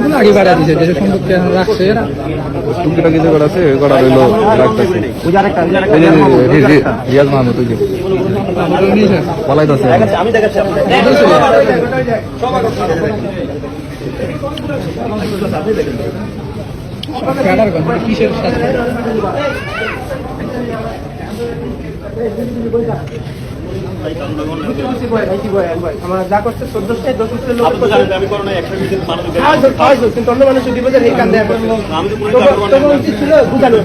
ভাই আগে বাড়া দিছে দেশের সম্পত্তি রাখছে এরা। টুকিটা কিছু করা আছে করা রইল রাখতেছে। রিয়াজ মাহমুদ ওই যে। কথা কিসের সাথে? যা করছে চোদ্দশো দশ লোক কিন্তু অন্য মানুষের বিপদের এই কান্দে তবু উচিত ছিল বুঝানো